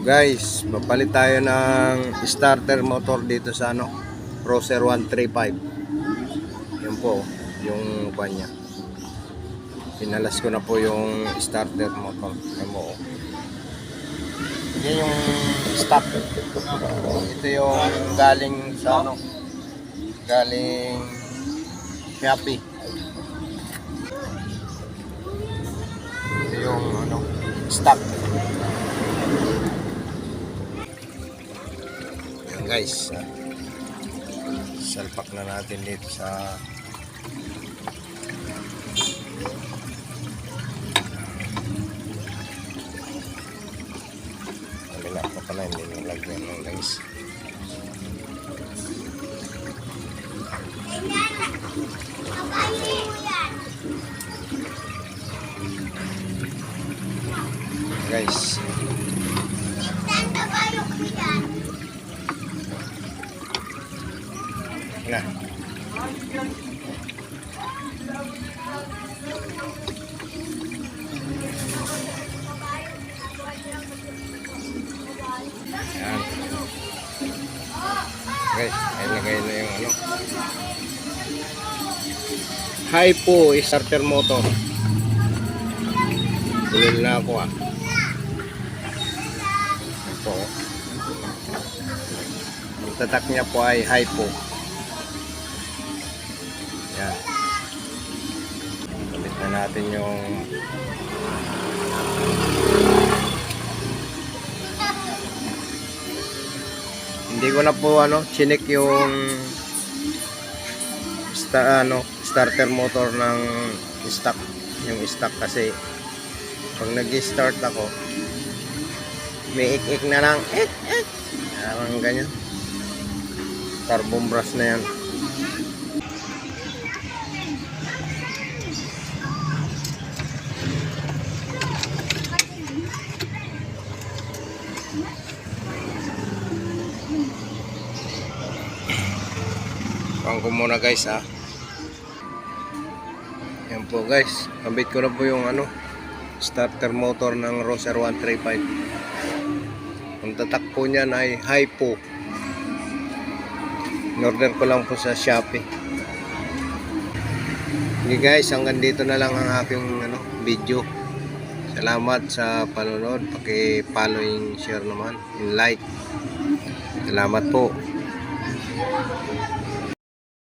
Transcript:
Guys, mapalit tayo ng starter motor dito sa ano, Roser 135. Yan po, yung kanya. Pinalas ko na po yung starter motor. Mo. Yan yung stock. Ito yung galing sa ano, galing Shopee. Ito yung ano, stock. Yan guys. Salpak na natin dito sa Kabila pa pala hindi nalagyan ng guys. Guys, na. Yan. Guys, ay na yung ano. Hypo starter motor. Bulil na ako ah. Ito. Ang tatak niya po ay hypo. Yan. Kapit na natin yung hindi ko na po ano chinik yung sta, ano starter motor ng stock yung stock kasi pag nag-start ako may ik-ik na lang ik ik parang ganyan. Carbon brush na yan Pang ko muna guys ha. Yan po guys. Kambit ko na po yung ano starter motor ng Roser 135. Ang tatak po niyan ay Hypo. In-order ko lang po sa Shopee. Okay guys, hanggang dito na lang ang aking ano, video. Salamat sa panonood. Paki-following, share naman, and like. Salamat po.